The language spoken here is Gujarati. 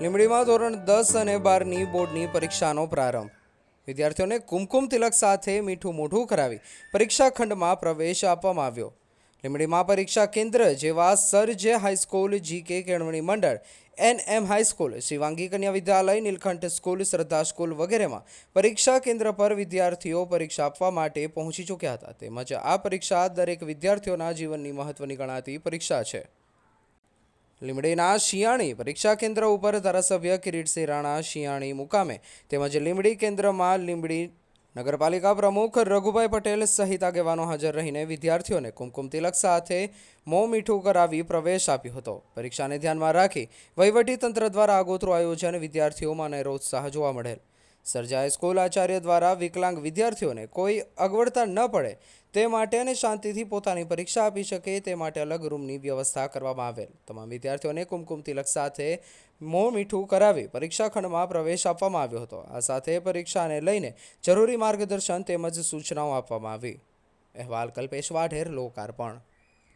લીંબડીમાં ધોરણ દસ અને બારની બોર્ડની પરીક્ષાનો પ્રારંભ. વિદ્યાર્થીઓને કુમકુમ તિલક સાથે મીઠું મોઢું કરાવી પરીક્ષા ખંડમાં પ્રવેશ આપવામાં આવ્યો. લીંબડીમાં પરીક્ષા કેન્દ્ર જેવા સર જે હાઈસ્કૂલ જીકે કેળવણી મંડળ એન એમ high school, Shivangi Kanya Vidyalaya, Neelkanth school, Shraddha school વગેરેમાં પરીક્ષા કેન્દ્ર પર વિદ્યાર્થીઓ પરીક્ષા આપવા માટે પહોંચી ચૂક્યા હતા. તેમજ આ પરીક્ષા દરેક વિદ્યાર્થીઓના જીવનની મહત્વની ગણાતી પરીક્ષા છે. લીમડીના શિયાણી પરીક્ષા કેન્દ્ર ઉપર ધારાસભ્ય કિરીટસિંહ રાણા શિયાણી મુકામે તેમજ લીમડી કેન્દ્રમાં લીમડી નગરપાલિકા પ્રમુખ રઘુભાઈ પટેલ સહિત આગેવાનો હાજર રહીને વિદ્યાર્થીઓને કુમકુમ તિલક સાથે મોં મીઠું કરાવી પ્રવેશ આપ્યો હતો. પરીક્ષાને ધ્યાનમાં રાખી વહીવટીતંત્ર દ્વારા આગોતરું આયોજન વિદ્યાર્થીઓમાં અનેરો ઉત્સાહ જોવા મળેલ. સર્જાએ સ્કૂલ આચાર્ય દ્વારા વિકલાંગ વિદ્યાર્થીઓને કોઈ અગવડતા ન પડે તે માટે અને શાંતિથી પોતાની પરીક્ષા આપી શકે તે માટે અલગ રૂમની વ્યવસ્થા કરવામાં આવેલ. તમામ વિદ્યાર્થીઓને કુમકુમ તિલક સાથે મોં મીઠું કરાવી પરીક્ષા ખંડમાં પ્રવેશ આપવામાં આવ્યો હતો. આ સાથે પરીક્ષાને લઈને જરૂરી માર્ગદર્શન તેમજ સૂચનાઓ આપવામાં આવી. અહેવાલ કલ્પેશ વાઢેર, લોકાર્પણ.